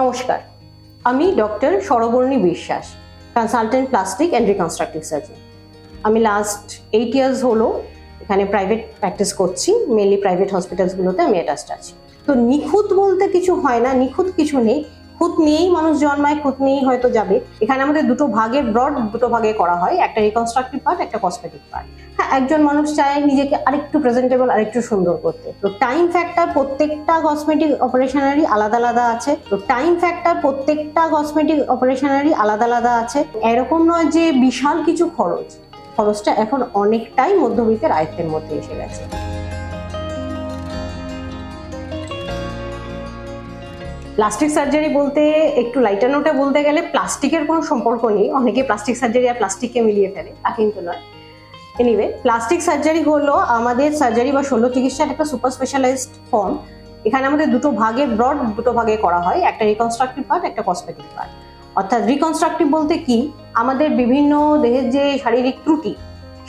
নমস্কার। আমি doctor Sarbarni Biswas consultant plastic and reconstructive surgeon আমি লাস্ট এইট ইয়ার্স হলো এখানে প্রাইভেট প্র্যাকটিস করছি মেনলি প্রাইভেট হসপিটালসগুলোতে আমি অ্যাটাচড আছি। তো নিখুঁত বলতে কিছু হয় না, নিখুঁত কিছু নেই। খুঁত নিয়েই মানুষ জন্মায় খুঁত নিয়েই হয়তো যাবে। এখানে আমাদের দুটো ভাগে ব্রড দুটো ভাগে করা হয়, একটা রিকনস্ট্রাকটিভ পার্ট একটা কসমেটিক পার্ট হ্যাঁ একজন মানুষ চায় নিজেকে আরেকটু প্রেজেন্টেবল আরেকটু সুন্দর করতে। তো টাইম ফ্যাক্টর প্রত্যেকটা কসমেটিক অপারেশনারই আলাদা আলাদা আছে। তো টাইম ফ্যাক্টর প্রত্যেকটা কসমেটিক অপারেশনারই আলাদা আলাদা আছে। এরকম নয় যে বিশাল কিছু খরচ। খরচটা এখন অনেকটাই মধ্যবিত্তের আয়ত্তের মধ্যে এসে গেছে। প্লাস্টিক সার্জারি বলতে একটু লাইটার নোটে বলতে গেলে প্লাস্টিকের কোনো সম্পর্ক নেই। অনেকে প্লাস্টিক সার্জারি আর প্লাস্টিককে মিলিয়ে ফেলে, তা কিন্তু নয়। এনিওয়ে প্লাস্টিক সার্জারি হলো আমাদের সার্জারি বা শল্য চিকিৎসার একটা সুপার স্পেশালাইজড ফর্ম এখানে আমাদের দুটো ভাগে ব্রড দুটো ভাগে করা হয়। একটা রিকনস্ট্রাকটিভ পার্ট একটা কসমেটিক পার্ট অর্থাৎ রিকনস্ট্রাকটিভ বলতে কি? আমাদের বিভিন্ন দেহের যে শারীরিক ত্রুটি,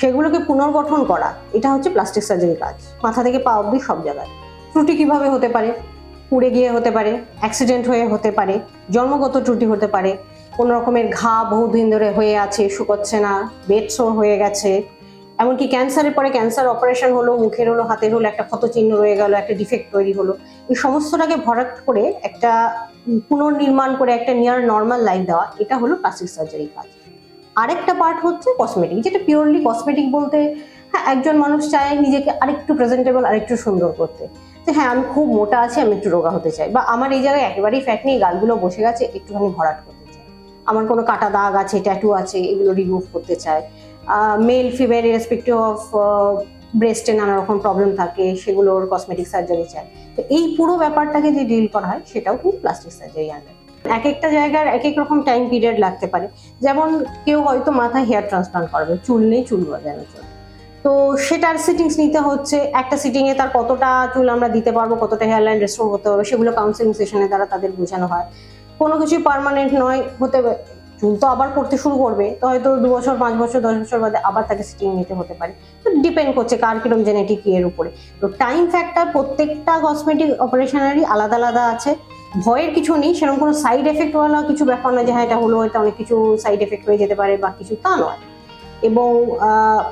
সেগুলোকে পুনর্গঠন করা। এটা হচ্ছে প্লাস্টিক সার্জারি কাজ। মাথা থেকে পা অব্দি সব জায়গায়। ত্রুটি কীভাবে হতে পারে? পুড়ে গিয়ে হতে পারে অ্যাক্সিডেন্ট হয়ে হতে পারে, জন্মগত ত্রুটি হতে পারে, কোনো রকমের ঘা বহুদিন ধরে হয়ে আছে, শুকোচ্ছে না বেড সোর হয়ে গেছে, এমনকি ক্যান্সারের পরে ক্যান্সার অপারেশন হলো, মুখের হলো, হাতের হলো, একটা ক্ষতচিহ্ন রয়ে গেল, একটা ডিফেক্ট তৈরি হলো, এই সমস্তটাকে ভরাট করে একটা পুনর্নির্মাণ করে একটা নিয়ার নর্মাল লাইফ দেওয়া, এটা হলো প্লাস্টিক সার্জারি কাজ। আরেকটা পার্ট হচ্ছে কসমেটিক যেটা পিওরলি কসমেটিক বলতে হ্যাঁ একজন মানুষ চায় নিজেকে আরেকটু প্রেজেন্টেবল আরেকটু সুন্দর করতে। হ্যাঁ আমি খুব মোটা আছি, আমি একটু রোগা হতে চাই। বা আমার এই জায়গায় একেবারেই ফ্যাট নেই, গালগুলো বসে গেছে, একটুখানি ভরাট করতে চাই। আমার কোনো কাটা দাগ আছে ট্যাটু আছে, এগুলো রিমুভ করতে চাই। মেল ফিমেল রেসপেক্টিভ অফ ব্রেস্টে নানা রকম প্রবলেম থাকে, সেগুলোর কসমেটিক সার্জারি চাই। তো এই পুরো ব্যাপারটাকে যে ডিল করা হয়, সেটাও কিন্তু প্লাস্টিক সার্জারি আন্ডার এক একটা জায়গার এক এক রকম টাইম পিরিয়ড লাগতে পারে। যেমন কেউ হয়তো মাথায় হেয়ার ট্রান্সপ্লান্ট করবে, চুল নেই, চুল গজানোর জন্য তো সেটার সিটিংস নিতে হচ্ছে, একটা সিটিংয়ে তার কতটা চুল আমরা দিতে পারব, কতটা হেয়ার লাইন রেস্টোর করতে পারব সেগুলো কাউন্সিলিং সেশনের দ্বারা তাদের বোঝানো হয়। কোনো কিছু পারমানেন্ট নয়, হতে চুল তো আবার পড়তে শুরু করবে, তো হয়তো দু বছর, পাঁচ বছর, দশ বছর বাদে আবার তাকে সিটিং নিতে হতে পারে। তো ডিপেন্ড করছে কার কিরম জেনেটিক এর উপরে। তো টাইম ফ্যাক্টর প্রত্যেকটা কসমেটিক অপারেশনারই আলাদা আলাদা আছে। ভয়ের কিছু নেই, সেরকম কোনো সাইড এফেক্টওয়ালা কিছু ব্যাপার নয় যে হ্যাঁ এটা হলো, এটা অনেক কিছু সাইড এফেক্ট হয়ে যেতে পারে বা কিছু তা নয়। এবং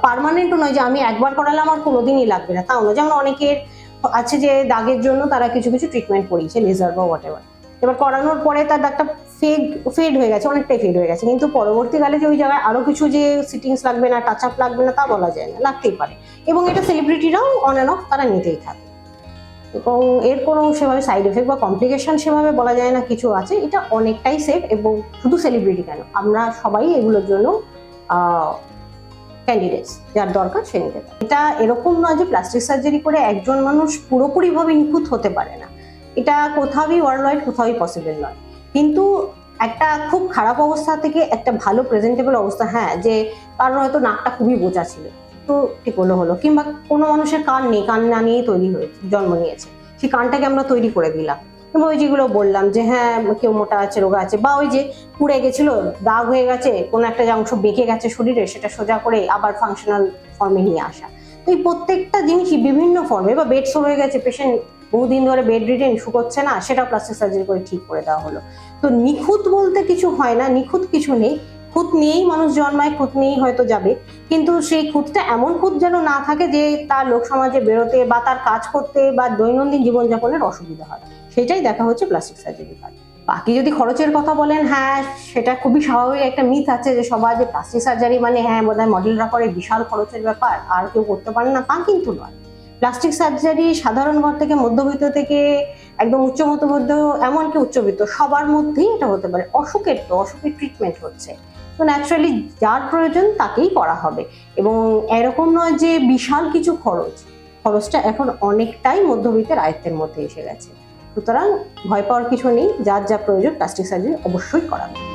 পার্মানেন্টও নয় যে আমি একবার করালে আমার কোনোদিনই লাগবে না। তাও নয় যেমন অনেকের আছে যে দাগের জন্য তারা কিছু কিছু ট্রিটমেন্ট করিয়েছে লেজার বা হোয়াট এভার এবার করানোর পরে তার দাগটা ফেড ফেড হয়ে গেছে, অনেকটাই ফেড হয়ে গেছে। কিন্তু পরবর্তীকালে যে ওই জায়গায় আরও কিছু যে সিটিংস লাগবে না টাচ আপ লাগবে না, তা বলা যায় না, লাগতেই পারে। এবং এটা সেলিব্রিটিরাও অন অ্যান্ড অফ তারা নিতেই থাকে। এবং এর কোনো সেভাবে সাইড এফেক্ট বা কমপ্লিকেশন সেভাবে বলা যায় না, কিছু আছে। এটা অনেকটাই সেফ এবং শুধু সেলিব্রিটি কেন, আমরা সবাই এগুলোর জন্য ক্যান্ডিডেটস যার দরকার সে নিতে পারে। এটা এরকম নয় যে প্লাস্টিক সার্জারি করে একজন মানুষ পুরোপুরিভাবে নিখুঁত হতে পারে না। এটা কোথাওই ওয়ার্ল্ড ওয়াইড কোথাওই পসিবল নয়। কিন্তু একটা খুব খারাপ অবস্থা থেকে একটা ভালো প্রেজেন্টেবল অবস্থা হ্যাঁ যে কারণ হয়তো নাকটা খুবই বোঝা ছিল। তো ঠিক হলো হলো? কিংবা কোনো মানুষের কান নেই, কান না নিয়েই তৈরি হয়েছে, জন্ম নিয়েছে। সেই কানটাকে আমরা তৈরি করে দিলাম। কিংবা ওই যেগুলো বললাম যে হ্যাঁ কেউ মোটা আছে, রোগা আছে, বা ওই যে পুড়ে গেছিল, দাগ হয়ে গেছে, কোনো একটা যে অংশ বেঁকে গেছে শরীরে, সেটা সোজা করে আবার ফাংশনাল ফর্মে নিয়ে আসা। তো এই প্রত্যেকটা জিনিসই বিভিন্ন ফর্মে বা বেড সোর হয়ে গেছে পেশেন্ট বহুদিন ধরে বেড রিটেন শুকোচ্ছে না, সেটা প্লাস্টিক সার্জারি করে ঠিক করে দেওয়া হলো। তো নিখুঁত বলতে কিছু হয় না, নিখুঁত কিছু নেই। খুঁত নিয়েই মানুষ জন্মায় খুঁত নিয়েই হয়তো যাবে। কিন্তু সেই খুঁতটা এমন খুঁত যেন না থাকে যে তার লোক সমাজে বেরোতে বা তার কাজ করতে বা দৈনন্দিন জীবনযাপনের অসুবিধা হয়। সেটাই দেখা হচ্ছে প্লাস্টিক সার্জারি কাজ বাকি যদি খরচের কথা বলেন হ্যাঁ সেটা খুবই স্বাভাবিক একটা মিথ আছে যে সবাই যে প্লাস্টিক সার্জারি মানে হ্যাঁ বোধহয় মডেলরা করে, বিশাল খরচের ব্যাপার, আর কেউ করতে পারে না, তা কিন্তু নয়। প্লাস্টিক সার্জারি সাধারণ ঘর থেকে মধ্যবিত্ত থেকে একদম উচ্চ মধ্যবিত্ত, এমনকি উচ্চবিত্ত, সবার মধ্যেই এটা হতে পারে। অসুখের তো, অসুখের ট্রিটমেন্ট হচ্ছে। তো ন্যাচারালি যার প্রয়োজন তাকেই করা হবে। এবং এরকম নয় যে বিশাল কিছু খরচ। খরচটা এখন অনেকটাই মধ্যবিত্তের আয়ত্তের মধ্যে এসে গেছে। সুতরাং ভয় পাওয়ার কিছু নেই। যার যা প্রয়োজন প্লাস্টিক সার্জারি অবশ্যই করাবে